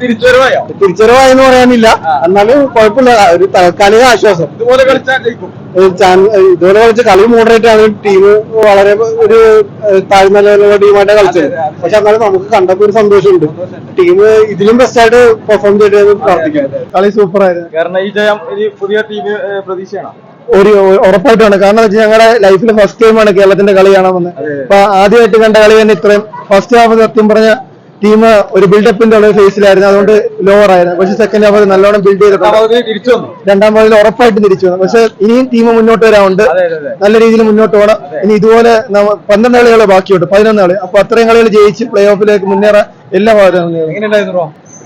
തിരിച്ചുവരവായോ തിരിച്ചറിവായെന്ന് പറയാനില്ല. എന്നാലും കുഴപ്പമില്ല. ഒരു താൽക്കാലിക ആശ്വാസം. ഇതുപോലെ ഇതുപോലെ കളിച്ച് കളി മോഡറേറ്റ് ആണ്. ടീം വളരെ ഒരു താഴ്ന്ന ലെവലുള്ള ടീമായിട്ട് കളിച്ചത്. പക്ഷെ എന്നാലും നമുക്ക് കണ്ടപ്പോ ഒരു സന്തോഷമുണ്ട്. ടീം ഇതിലും ബെസ്റ്റ് ആയിട്ട് പെർഫോം ചെയ്തത് പ്രാർത്ഥിക്കാം കളി സൂപ്പർ ആയിരുന്നു. കാരണം ഈ ജയം ഇനി പുതിയ ടീം പ്രതീക്ഷയാണ്? ഒരു ഉറപ്പായിട്ടാണ് കാരണം വെച്ചാൽ ഞങ്ങളുടെ ലൈഫിൽ ഫസ്റ്റ് ടൈമാണ് കേരളത്തിന്റെ കളി കാണാൻ വന്നത്. അപ്പൊ ആദ്യമായിട്ട് കണ്ട കളി തന്നെ ഇത്രയും. ഫസ്റ്റ് ഹാഫ് സത്യം പറഞ്ഞ ടീം ഒരു ബിൽഡപ്പിന്റെ ഉള്ള ഫേസിലായിരുന്നു അതുകൊണ്ട് ലോവർ ആയിരുന്നു. പക്ഷെ സെക്കൻഡ് ഹാഫ് നല്ലോണം ബിൽഡ് ചെയ്തിട്ടുണ്ട്. രണ്ടാം പകുതിയിൽ ഉറപ്പായിട്ട് തിരിച്ചു വന്നു. പക്ഷെ ഇനിയും ടീം മുന്നോട്ട് വരാറുണ്ട് നല്ല രീതിയിൽ മുന്നോട്ട് പോകണം. ഇനി ഇതുപോലെ പന്ത്രണ്ട് കളികൾ ബാക്കിയുണ്ട്. പതിനൊന്ന് കളി. അപ്പൊ അത്രയും കളികൾ ജയിച്ച് പ്ലേ ഓഫിലേക്ക് മുന്നേറാൻ എല്ലാ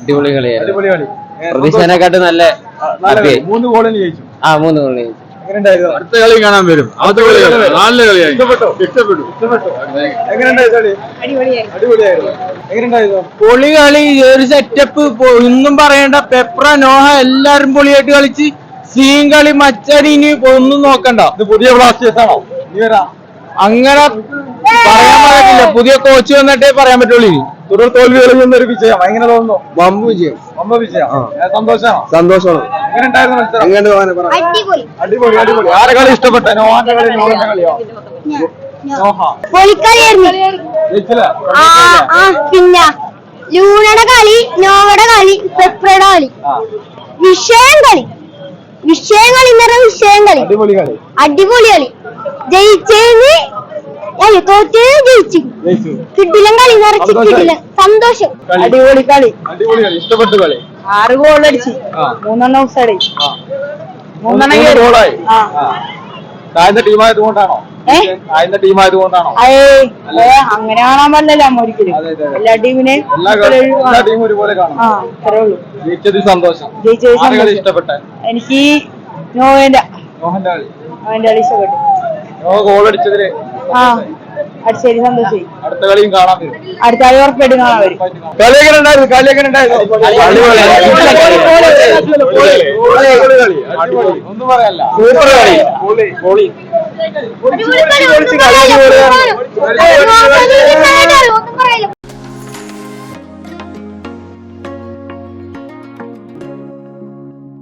അടിപൊളി കളിയായിരുന്നു. പ്രതീക്ഷേനെക്കാട്ടും നല്ല. മൂന്ന് ഗോളിന് ജയിച്ചു. ആ മൂന്ന് ഗോളി ജയിച്ചു. അടുത്ത കളി കാണാൻ വരും. അടുത്ത കളി. നല്ല കളിയായി. ഇഷ്ടപ്പെട്ടോ. ഇഷ്ടപ്പെട്ടു. കളി? അടിപൊളിയായിരുന്നു. പൊളി കളി ഒരു സെറ്റപ്പ് ഒന്നും പറയണ്ട. പെപ്ര നോഹ എല്ലാരും പൊളിയായിട്ട് കളിച്ച് സീൻ കളി മച്ചടി ഇനി ഒന്നും നോക്കണ്ട. ഇത് പുതിയ ബ്ലാസ്റ്റേഴ്സ് ആണോ നീ വരാ. അങ്ങനെ പറയാൻ പറ്റില്ല പുതിയ കോച്ച് വന്നിട്ടേ പറയാൻ പറ്റുള്ളൂ ഇനി. തുടർ തോൽവികളിൽ നിന്നൊരു വിജയം. എങ്ങനെ തോന്നുന്നു. വമ്പ് വിജയം. വമ്പ വിജയം. സന്തോഷമാണ് സന്തോഷാണോ? സന്തോഷമാണ്. എങ്ങനെ അടിപൊളി. അടിപൊളി അടിപൊളി. ആരെ കളി ഇഷ്ടപ്പെട്ട? നോഹാന്റെ കളി നോഹന്റെ കളിയോ? ആ ആ പിന്നെ ലൂണയുടെ കളി നോവയുടെ കളി പെപ്പറയുടെ കളി. വിഷയം കളി. വിഷയം കളി എന്ന് വിഷയം കളി. അടിപൊളി കളി. അടിപൊളി കളി. ജയിച്ചതിന് അല്ല തോറ്റേ ജയിച്ചു. കിട്ടിലും കളി നിറച്ച്. കിട്ടില്ല സന്തോഷം. അടിപൊളി കളി. അടിപൊളി കളി. ഇഷ്ടപ്പെട്ട കളി. ആറ് ഗോൾ അടിച്ച്. മൂന്നെണ്ണം ആ. മൂന്നെണ്ണം. ഗോളായി. താഴ്ന്ന ടീമായത് കൊണ്ടാണോ ഏ? താഴ്ന്ന ടീമായത് കൊണ്ടാണോ ഏയ്, അങ്ങനെ കാണാൻ പാടില്ലല്ലോ അമ്മ ഒരിക്കലും. എല്ലാ ടീമിനെയും എല്ലാ ടീമും ഒരുപോലെ കാണും. ജയിച്ചത് സന്തോഷം. സന്തോഷം. എനിക്ക് നോവേന്റെ മോഹന്റെ കളി. നോവേന്റെ കളി ഇഷ്ടപ്പെട്ടു. നോ ഗോൾ അടിച്ചതിൽ ആ. ശരി സന്തോഷമായി അടുത്ത കളിയും കാണാൻ വരും അടുത്ത കളി ഉറപ്പായിട്ട് കാണാൻ വരും. കളി എങ്ങനെ ഉണ്ടായിരുന്നു കളി ഉണ്ടായിരുന്നു. അടിപൊളി. അടിപൊളി ഒന്നും പറയാല്ല സൂപ്പർ കളി. പൊളി പൊളി